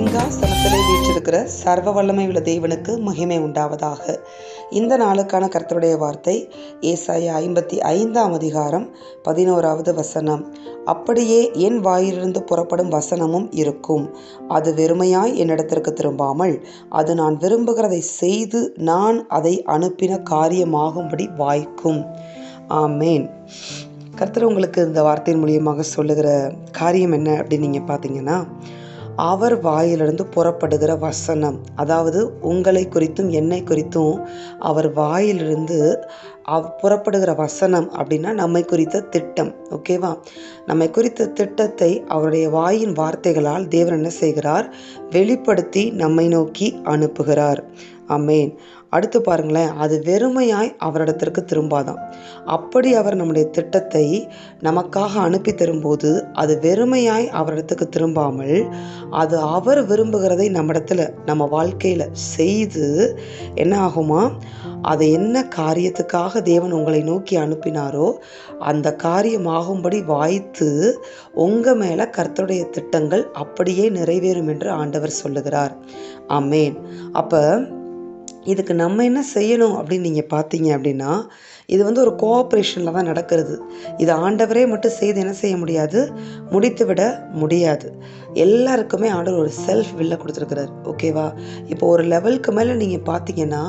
இருக்கிற சர்வ வல்லமை உள்ள தேவனுக்கு மகிமை உண்டாவதாக. இந்த நாளுக்கான கர்த்தருடைய வார்த்தை ஏசாய ஐம்பத்தி ஐந்தாம் அதிகாரம் பதினோராவது வசனம். அப்படியே என் வாயிலிருந்து புறப்படும் வசனமும் இருக்கும். அது வெறுமையாய் என்னிடத்திற்கு திரும்பாமல் அது நான் விரும்புகிறதை செய்து நான் அதை அனுப்பின காரியமாகும்படி வாய்க்கும். ஆமேன். கர்த்தர் உங்களுக்கு இந்த வார்த்தையின் மூலியமாக சொல்லுகிற காரியம் என்ன அப்படின்னு நீங்கள் பார்த்தீங்கன்னா அவர் வாயிலிருந்து புறப்படுகிற வசனம் அதாவது உங்களை குறித்தும் என்னை குறித்தும் அவர் வாயிலிருந்து அவ் புறப்படுகிற வசனம் அப்படின்னா நம்மை குறித்த திட்டம் ஓகேவா நம்மை குறித்த திட்டத்தை அவருடைய வாயின் வார்த்தைகளால் தேவன் என்ன செய்கிறார்? வெளிப்படுத்தி நம்மை நோக்கி அனுப்புகிறார். அமேன் அடுத்து பாருங்களேன் அது வெறுமையாய் அவரிடத்திற்கு திரும்பாதான் அப்படி அவர் நம்முடைய திட்டத்தை நமக்காக அனுப்பி தரும்போது அது வெறுமையாய் அவரிடத்துக்கு திரும்பாமல் அது அவர் விரும்புகிறதை நம்மிடத்துல நம்ம வாழ்க்கையில் செய்து என்ன ஆகுமா? அதை என்ன காரியத்துக்காக தேவன் உங்களை நோக்கி அனுப்பினாரோ அந்த காரியமாகும்படி வாய்த்து உங்கள் மேலே கர்த்தருடைய திட்டங்கள் அப்படியே நிறைவேறும் என்று ஆண்டவர் சொல்லுகிறார். அமேன் அப்போ இதுக்கு நம்ம என்ன செய்யணும் அப்படின்னு நீங்கள் பார்த்தீங்க அப்படின்னா இது வந்து ஒரு கோஆப்ரேஷனில் தான் நடக்கிறது. இது ஆண்டவரே மட்டும் செய்து என்ன செய்ய முடியாது? முடித்து விட முடியாது. எல்லாருக்குமே ஆண்டவர் ஒரு செல்ஃப் வில்ல கொடுத்துருக்கிறார். ஓகேவா இப்போ ஒரு லெவலுக்கு மேலே நீங்கள் பார்த்தீங்கன்னா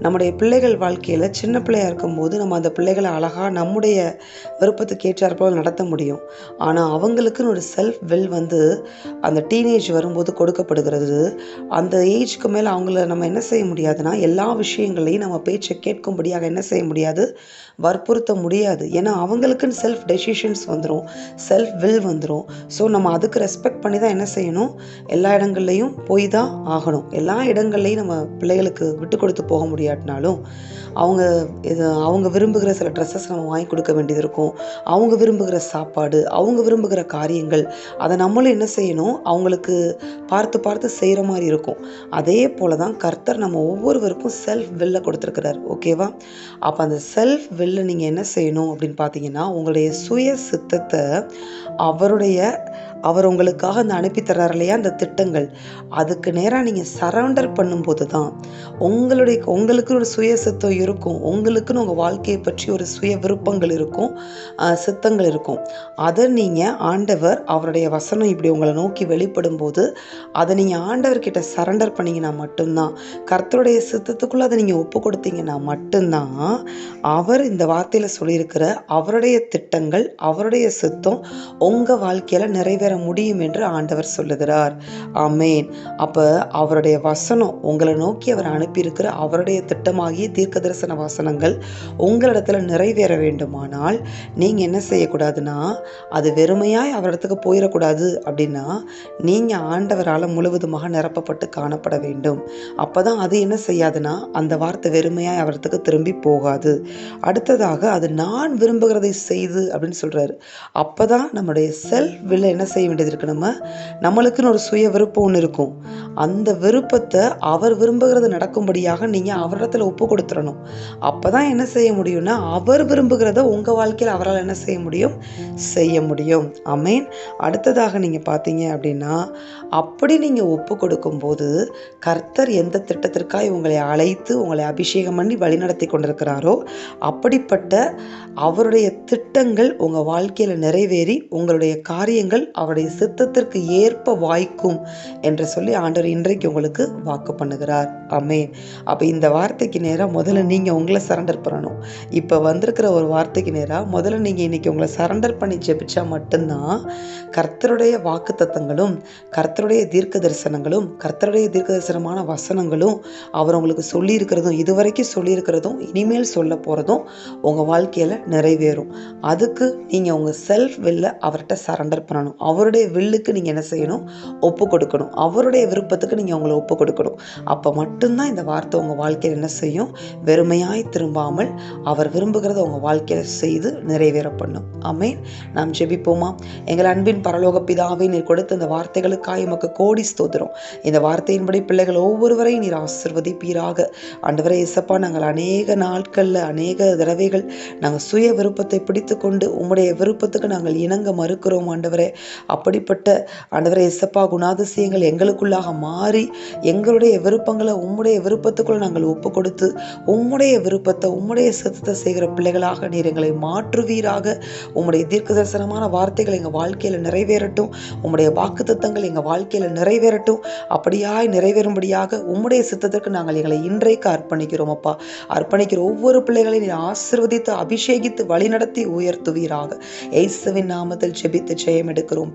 நம்முடைய பிள்ளைகள் வாழ்க்கையில் சின்ன பிள்ளையாக இருக்கும்போது நம்ம அந்த பிள்ளைகளை அழகாக நம்முடைய விருப்பத்துக்கு ஏற்றாற்போல் நடத்த முடியும். ஆனால் அவங்களுக்குன்னு ஒரு செல்ஃப் வில் வந்து அந்த டீனேஜ் வரும்போது கொடுக்கப்படுகிறது. அந்த ஏஜ்க்கு மேலே அவங்கள நம்ம என்ன செய்ய முடியாதுன்னா எல்லா விஷயங்களையும் நம்ம பேச்சை கேட்கும்படியாக என்ன செய்ய முடியாது? வற்புறுத்த முடியாது. ஏன்னா அவங்களுக்குன்னு செல்ஃப் டெசிஷன்ஸ் வந்துடும் செல்ஃப் வில் வந்துடும் ஸோ நம்ம அதுக்கு ரெஸ்பெக்ட் பண்ணி தான் என்ன செய்யணும்? எல்லா இடங்கள்லையும் போய் தான் ஆகணும். எல்லா இடங்கள்லையும் நம்ம பிள்ளைகளுக்கு விட்டு கொடுத்து போக முடியாட்டினாலும் அவங்க இது அவங்க விரும்புகிற சில ட்ரெஸ்ஸஸ் நம்ம வாங்கி கொடுக்க வேண்டியது இருக்கும். அவங்க விரும்புகிற சாப்பாடு அவங்க விரும்புகிற காரியங்கள் அதை நம்மளும் என்ன செய்யணும்? அவங்களுக்கு பார்த்து பார்த்து செய்கிற மாதிரி இருக்கும். அதே போல் தான் கர்த்தர் நம்ம ஒவ்வொருவருக்கும் செல்ஃப் வில்ல கொடுத்துருக்கிறார். ஓகேவா அப்போ அந்த செல்ஃப் வில்ல நீங்கள் என்ன செய்யணும் அப்படின்னு பார்த்தீங்கன்னா உங்களுடைய சுய சித்தத்தை அவருடைய அவர் உங்களுக்காக அந்த அனுப்பி தர்றாரு இல்லையா அந்த திட்டங்கள்? அதுக்கு நேராக நீங்கள் சரண்டர் பண்ணும்போது தான் உங்களுடைய உங்களுக்கு ஒரு சுய சித்தம் இருக்கும். உங்களுக்குன்னு உங்கள் வாழ்க்கையை பற்றி ஒரு சுய விருப்பங்கள் இருக்கும். சித்தங்கள் இருக்கும். அதை நீங்கள் ஆண்டவர் அவருடைய வசனம் இப்படி உங்களை நோக்கி வெளிப்படும் போது அதை நீங்கள் ஆண்டவர்கிட்ட சரண்டர் பண்ணிங்கன்னா மட்டும்தான் கர்த்தருடைய சித்தத்துக்குள்ளே அதை நீங்கள் ஒப்பு கொடுத்தீங்கன்னா மட்டும்தான் அவர் இந்த வார்த்தையில் சொல்லியிருக்கிற அவருடைய திட்டங்கள் அவருடைய சித்தம் உங்கள் வாழ்க்கையில் நிறைவேற முடியும் என்று ஆண்டவர் சொல்லுகிறார். ஆமேன். அப்போ அவருடைய வசனம் உங்களை நோக்கி அவர் அனுப்பியிருக்கிற அவருடைய திட்டமாகிய தீர்க்க தரிசன வசனங்கள் உங்களிடத்துல நிறைவேற வேண்டுமானால் நீங்கள் என்ன செய்யக்கூடாதுன்னா அது வெறுமையாய் அவரிடத்துக்கு போயிடக்கூடாது அப்படின்னா நீங்கள் ஆண்டவரால் முழுவதுமாக நிரப்பப்பட்டு காணப்பட வேண்டும். அப்போ தான் அது என்ன செய்யாதுன்னா அந்த வார்த்தை வெறுமையாய் அவரத்துக்கு திரும்பி போகாது. அடுத்ததாக அது நான் விரும்புகிறதை செய்து அப்படின்னு சொல்கிறாரு அப்போ தான் நம்முடைய செல்ஃப் வில் என்ன செய்ய வேண்டியது இருக்குது நம்ம நம்மளுக்குன்னு ஒரு சுய விருப்பம் ஒன்று இருக்கும். அந்த விருப்பத்தை அவர் விரும்புகிறது நடக்கும்படியாக நீங்கள் அவரிடத்துல ஒப்பு கொடுத்துடணும். அப்போ தான் என்ன செய்ய முடியும்னா அவர் விரும்புகிறத உங்கள் வாழ்க்கையில் அவரால் என்ன செய்ய முடியும்? செய்ய முடியும். அமேன் அடுத்ததாக நீங்கள் பார்த்தீங்க அப்படின்னா அப்படி நீங்கள் ஒப்பு கொடுக்கும்போது கர்த்தர் எந்த திட்டத்திற்காக உங்களை அழைத்து உங்களை அபிஷேகம் பண்ணி வழிநடத்தி கொண்டிருக்கிறாரோ அப்படிப்பட்ட அவருடைய திட்டங்கள் உங்கள் வாழ்க்கையில் நிறைவேறி உங்களுடைய காரியங்கள் அவருடைய சித்தத்திற்கு ஏற்ப வாய்க்கும் என்று சொல்லி ஆண்டவர் இன்றைக்கு உங்களுக்கு வாக்கு பண்ணுகிறார். அமேன் அப்போ இந்த வார்த்தைக்கு நேராக முதல்ல நீங்கள் உங்களை சரண்டர் பண்ணணும். இப்போ வந்திருக்கிற ஒரு வார்த்தைக்கு நேராக முதல்ல நீங்கள் இன்றைக்கி உங்களை சரண்டர் பண்ணி ஜெபிச்சா மட்டும்தான் கர்த்தருடைய வாக்கு தத்தங்களும் கர்த்தருடைய தீர்க்க தரிசனங்களும் கர்த்தருடைய தீர்க்க தரிசனமான வசனங்களும் அவர் உங்களுக்கு சொல்லியிருக்கிறதும் இதுவரைக்கும் சொல்லியிருக்கிறதும் இனிமேல் சொல்ல போகிறதும் உங்கள் வாழ்க்கையில் நிறைவேறும். அதுக்கு நீங்கள் உங்கள் செல்ஃப் வில்ல அவர்கிட்ட சரண்டர் பண்ணணும். அவருடைய வில்லுக்கு நீங்கள் என்ன செய்யணும்? ஒப்பு கொடுக்கணும். அவருடைய விருப்பத்துக்கு நீங்கள் உங்களை ஒப்பு கொடுக்கணும். அப்போ மட்டும்தான் இந்த வார்த்தை உங்கள் வாழ்க்கையில் என்ன செய்யும்? வெறுமையாய் திரும்பாமல் அவர் விரும்புகிறத உங்கள் வாழ்க்கையில் செய்து நிறைவேற பண்ணும் ஆமென். நாம் ஜெபிப்போமா? எங்கள் அன்பின் பரலோக பிதாவை நீர் கொடுத்த இந்த வார்த்தைகளுக்காக எமக்கு கோடி ஸ்தோத்திரம். இந்த வார்த்தையின்படி பிள்ளைகள் ஒவ்வொருவரையும் நீர் ஆசிர்வதிப்பீராக. ஆண்டவரே இசப்பா நாங்கள் அநேக நாட்களில் அநேக தடவைகள் நாங்கள் சுய விருப்பத்தை பிடித்து கொண்டு உம்முடைய விருப்பத்துக்கு நாங்கள் இணங்க மறுக்கிறோம் ஆண்டவரே. அப்படிப்பட்ட ஆண்டவரை இசப்பா குணாதிசயங்கள் எங்களுக்குள்ளாக மாறி எங்களுடைய விருப்பங்களை உம்முடைய விருப்பத்துக்குள்ள நாங்கள் ஒப்பு கொடுத்து உம்முடைய விருப்பத்தை உம்முடைய சித்தத்தை செய்கிற பிள்ளைகளாக நீர் எங்களை மாற்றுவீராக. உம்முடைய தீர்க்க தரிசனமான வார்த்தைகள் எங்கள் வாழ்க்கையில் நிறைவேறட்டும். உம்முடைய வாக்கு தத்தங்கள் எங்கள் வாழ்க்கையில் நிறைவேறட்டும். அப்படியாய் நிறைவேறும்படியாக உம்முடைய சித்தத்திற்கு நாங்கள் எங்களை இன்றைக்கு அர்ப்பணிக்கிறோம் அப்பா. அர்ப்பணிக்கிற ஒவ்வொரு பிள்ளைகளையும் நீர் ஆசிர்வதித்து அபிஷேகித்து வழிநடத்தி உயர்த்துவீராக. இயேசுவின் நாமத்தில் ஜெபித்து ஜெயம் எடுக்கிறோம்